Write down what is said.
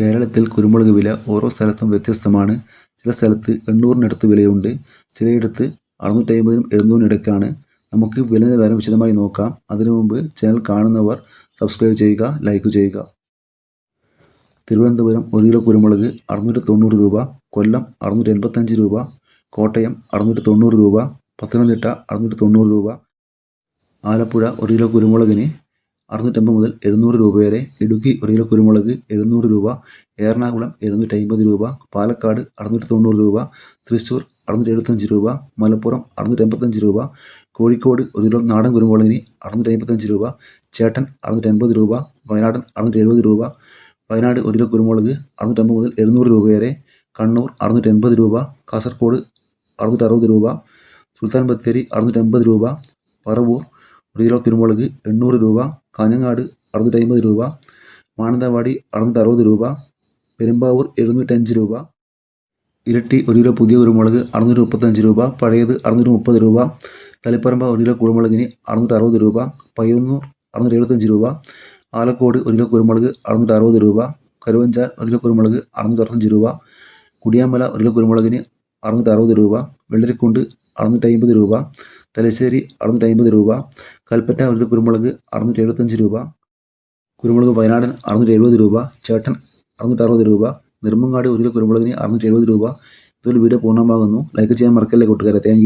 കേരളത്തിൽ കുരുമുളക് വില ഓരോ സ്ഥലത്തും വ്യത്യസ്തമാണ്. ചില സ്ഥലത്ത് എണ്ണൂറിനടുത്ത് വിലയുണ്ട്. ചിലയിടത്ത് അറുന്നൂറ്റമ്പതിനും എഴുന്നൂറിനും ഇടയ്ക്കാണ്. നമുക്ക് വില നിലവാരം വിശദമായി നോക്കാം. അതിനു മുമ്പ് ചാനൽ കാണുന്നവർ സബ്സ്ക്രൈബ് ചെയ്യുക ലൈക്ക് ചെയ്യുക. തിരുവനന്തപുരം ഒരു കിലോ കുരുമുളക് അറുന്നൂറ്റി തൊണ്ണൂറ് രൂപ കൊല്ലം അറുന്നൂറ്റി എൺപത്തഞ്ച് രൂപ കോട്ടയം അറുന്നൂറ്റി തൊണ്ണൂറ് രൂപ പത്തനംതിട്ട അറുന്നൂറ്റി തൊണ്ണൂറ് രൂപ ആലപ്പുഴ ഒരു കിലോ കുരുമുളകിന് അറുന്നൂറ്റമ്പത് മുതൽ എഴുന്നൂറ് രൂപ വരെ ഇടുക്കി ഒരു കിലോ കുരുമുളക് എഴുന്നൂറ് രൂപ എറണാകുളം എഴുന്നൂറ്റി അമ്പത് രൂപ പാലക്കാട് അറുന്നൂറ്റി തൊണ്ണൂറ് രൂപ തൃശ്ശൂർ അറുന്നൂറ്റി എഴുപത്തഞ്ച് രൂപ മലപ്പുറം അറുന്നൂറ്റി എൺപത്തഞ്ച് രൂപ കോഴിക്കോട് ഒരു കിലോ നാടൻ കുരുമുളകിന് അറുന്നൂറ്റി അമ്പത്തഞ്ച് രൂപ ചേട്ടൻ അറുന്നൂറ്റി എൺപത് രൂപ വയനാടൻ അറുന്നൂറ്റി എഴുപത് രൂപ വയനാട് ഒരു കിലോ കുരുമുളക് അറുന്നൂറ്റമ്പത് മുതൽ എഴുന്നൂറ് രൂപ വരെ കണ്ണൂർ അറുന്നൂറ്റി എൺപത് രൂപ കാസർഗോഡ് അറുന്നൂറ്റി അറുപത് രൂപ സുൽത്താൻ ബത്തേരി അറുന്നൂറ്റി അമ്പത് രൂപ പറവൂർ ഒരു കിലോ കുരുമുളക് എണ്ണൂറ് രൂപ കാഞ്ഞങ്ങാട് അറുന്നൂറ്റി അമ്പത് രൂപ മാനന്തവാടി അറുന്നൂറ്റി അറുപത് രൂപ പെരുമ്പാവൂർ എഴുന്നൂറ്റഞ്ച് രൂപ ഇരട്ടി ഒരു കിലോ പുതിയ കുരുമുളക് അറുന്നൂറ്റി മുപ്പത്തഞ്ച് രൂപ പഴയത് അറുന്നൂറ്റി മുപ്പത് രൂപ തളിപ്പറമ്പ ഒരു കിലോ കുരുമുളകിന് അറുന്നൂറ്റി അറുപത് രൂപ പയ്യന്നൂർ അറുന്നൂറ്റി എഴുപത്തഞ്ച് രൂപ ആലക്കോട് ഒരു കിലോ കുരുമുളക് അറുന്നൂറ്റി അറുപത് രൂപ കരുവഞ്ചാൽ ഒരു കിലോ കുരുമുളക് അറുന്നൂറ്റി അറുപത്തഞ്ച് രൂപ കുടിയാമല ഒരു കിലോ കുരുമുളകിന് അറുന്നൂറ്റി അറുപത് രൂപ വെള്ളരിക്കുണ്ട് അറുന്നൂറ്റി അമ്പത് രൂപ തലശ്ശേരി അറുന്നൂറ്റി അമ്പത് രൂപ കൽപ്പറ്റ ഒരു കുരുമുളക് അറുന്നൂറ്റി എഴുപത്തഞ്ച് രൂപ കുരുമുളക് വയനാടൻ അറുന്നൂറ്റി എഴുപത് രൂപ ചേട്ടൻ അറുന്നൂറ്റി അറുപത് രൂപ നിർമ്മങ്ങാട് ഒരു കുരുമുളകിന് അറുന്നൂറ്റി എഴുപത് രൂപ. ഇതൊരു വീഡിയോ പൂർണമാകുന്നു. ലൈക്ക് ചെയ്യാൻ മറക്കല്ലേ കൂട്ടുകാരെ. താങ്ക്